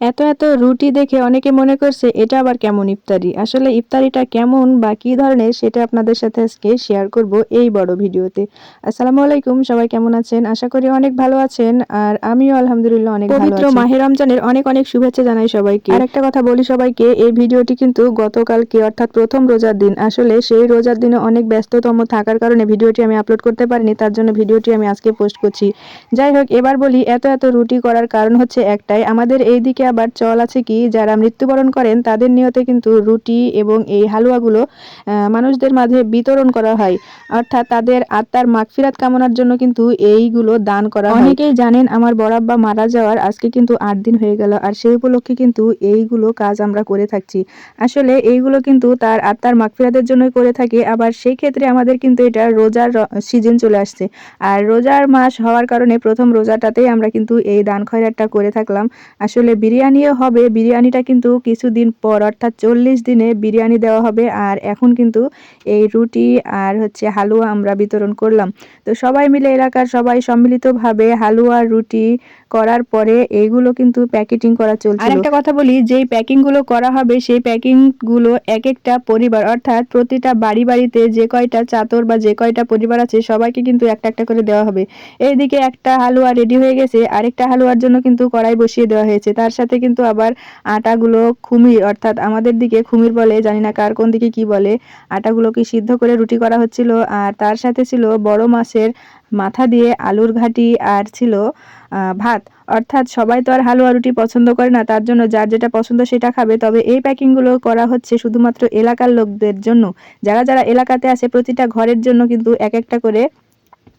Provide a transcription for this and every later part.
এত এত রুটি দেখে অনেকে মনে করছে এটা আবার কেমন ইফতারি? আসলে ইফতারিটা কেমন বা কি ধরনের সেটা আপনাদের সাথে আজকে শেয়ার করব এই বড় ভিডিওতে। আসসালামু আলাইকুম সবাই কেমন আছেন? আশা করি অনেক ভালো আছেন আর আমিও আলহামদুলিল্লাহ অনেক পবিত্র মাহে রমজানের অনেক অনেক শুভেচ্ছা জানাই সবাইকে। আর একটা কথা বলি সবাইকে এই ভিডিওটি কিন্তু গতকালকে অর্থাৎ প্রথম রোজার দিন আসলে সেই রোজার দিনে অনেক ব্যস্ততম থাকার কারণে ভিডিওটি আমি আপলোড করতে পারিনি তার জন্য ভিডিওটি আমি আজকে পোস্ট করছি। যাই হোক এবার বলি এত এত রুটি করার কারণ হচ্ছে একটাই আমাদের এইদিকে আবার চল আছে কি? যারা মৃত্যুবরণ করেন, তাদের নিয়তে কিন্তু রুটি এবং এই হালুয়াগুলো মানুষদের মাঝে বিতরণ করা হয়। অর্থাৎ তাদের আত্মার মাগফিরাত কামনার জন্য কিন্তু এইগুলো দান করা হয়। অনেকেই জানেন আমার বড়াব্বা মারা যাওয়ার আজকে কিন্তু আট দিন হয়ে গেল, আর সেই উপলক্ষে কিন্তু এইগুলো কাজ আমরা করে থাকছি। আসলে এইগুলো কিন্তু তার আত্মার মাগফিরাতের জন্যই করে থাকি, আবার সেই ক্ষেত্রে আমাদের কিন্তু এটা রোজার সিজন চলে আসছে। আর রোজার মাস হওয়ার কারণে প্রথম রোজাটাতেই আমরা কিন্তু এই দান খয়রাতটা করে থাকলাম। আসলে বিরিয়ানিও হবে। বিরিয়ানিটা কিন্তু কিছুদিন পর, অর্থাৎ চল্লিশ দিনে বিরিয়ানি দেওয়া হবে। আর এখন কিন্তু এই রুটি আর হচ্ছে হালুয়া আমরা বিতরণ করলাম। তো সবাই মিলে এলাকার সবাই সম্মিলিতভাবে হালুয়া, রুটি করার পরে এইগুলো কিন্তু প্যাকেটিং করা চলছে আর একটা কথা বলি, যেই প্যাকিংগুলো করা হবে, সেই প্যাকিংগুলো এক একটা পরিবার, অর্থাৎ প্রতিটা বাড়ি বাড়িতে যে কয়টা চাতর বা যে কয়টা পরিবার আছে, সবাইকে কিন্তু একটা একটা করে দেওয়া হবে। এইদিকে একটা হালুয়া রেডি হয়ে গেছে, আরেকটা হালুয়ার জন্য কিন্তু কড়াই বসিয়ে দেওয়া হয়েছে। তার সাথে কিন্তু আবার আটাগুলো খুমির অর্থাৎ আমাদের দিকে খুমির বলে, জানি না কার কোন দিকে কি বলে আটাগুলোকে সিদ্ধ করে রুটি করা হচ্ছিল, আর তার সাথে ছিল বড় মাছের মাথা দিয়ে আলুর ঘাটি আর ছিল ভাত। অর্থাৎ সবাই তো আর হালুয়া রুটি পছন্দ করে না, তার জন্য যার যেটা পছন্দ সেটা খাবে। তবে এই প্যাকিংগুলো করা হচ্ছে শুধুমাত্র এলাকার লোকদের জন্য। যারা যারা এলাকাতে আছে, প্রতিটা ঘরের জন্য কিন্তু এক একটা করে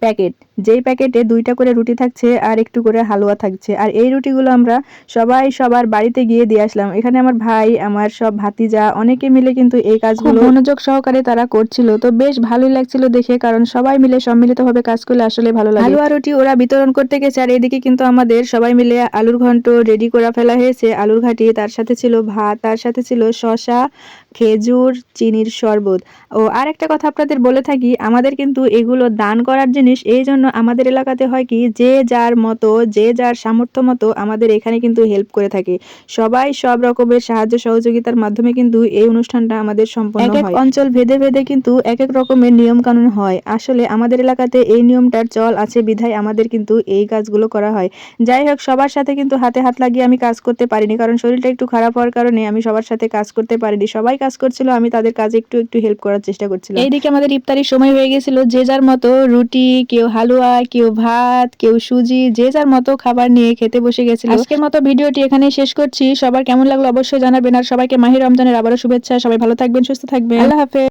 প্যাকেট। যেই প্যাকেটে দুইটা করে রুটি থাকছে আর একটু করে হালুয়া থাকছে। আর এই রুটিগুলো আমরা সবাই সবার বাড়িতে গিয়ে দিয়ে আসলাম। এখানে আমার ভাই আমার সব ভাতিজা অনেকে মিলে কিন্তু এই কাজগুলো মনোযোগ সহকারে তারা করছিল। তো বেশ ভালোই লাগছিল দেখে কারণ সবাই মিলে সম্মিলিতভাবে কাজ করলে আসলে ভালো লাগে। হালুয়া রুটি ওরা বিতরণ করতে গেছে আর এদিকে কিন্তু আমাদের সবাই মিলে আলুর ঘন্ট রেডি করা ফেলা হয়েছে। আলুর ঘাটি তার সাথে ছিল ভাত তার সাথে ছিল শশা খেজুর চিনির শরবত। ও আর একটা কথা আপনাদের বলে থাকি আমাদের কিন্তু এগুলো দান করার জিনিস এই জন্য আমাদের এলাকাতে হয় কি যে যার মতো যে যার সামর্থ্য মতো আমাদের এখানে কিন্তু হেল্প করে থাকে। সবাই সব রকমের সাহায্য সহযোগিতার মাধ্যমে কিন্তু এই অনুষ্ঠানটা আমাদের সম্পন্ন হয় এক এক অঞ্চল ভেদে ভেদে কিন্তু এক এক রকমের নিয়ম কানুন হয়। আসলে আমাদের এলাকাতে এই নিয়মটার চল আছে বিধায় আমাদের কিন্তু এই কাজগুলো করা হয়। যাই হোক সবার সাথে কিন্তু হাতে হাত লাগিয়ে আমি কাজ করতে পারিনি কারণ শরীরটা একটু খারাপ হওয়ার কারণে আমি সবার সাথে কাজ করতে পারিনি। সবাই কাজ করছিল আমি তাদের কাজে একটু একটু হেল্প করার চেষ্টা করছিলাম। এইদিকে আমাদের ইফতারির সময় হয়ে গেছিল যে যার মতো রুটি কেউ হালুয়া কেউ ভাত কেউ সুজি যে যার মতো খাবার নিয়ে খেতে বসে গেছিল। আজকের মতো ভিডিওটি এখানে শেষ করছি। সবার কেমন লাগল অবশ্যই জানাবেন। আর সবাইকে মাহির রমজানের আবারও শুভেচ্ছা। সবাই ভালো থাকবেন সুস্থ থাকবেন। আল্লাহ হাফেজ।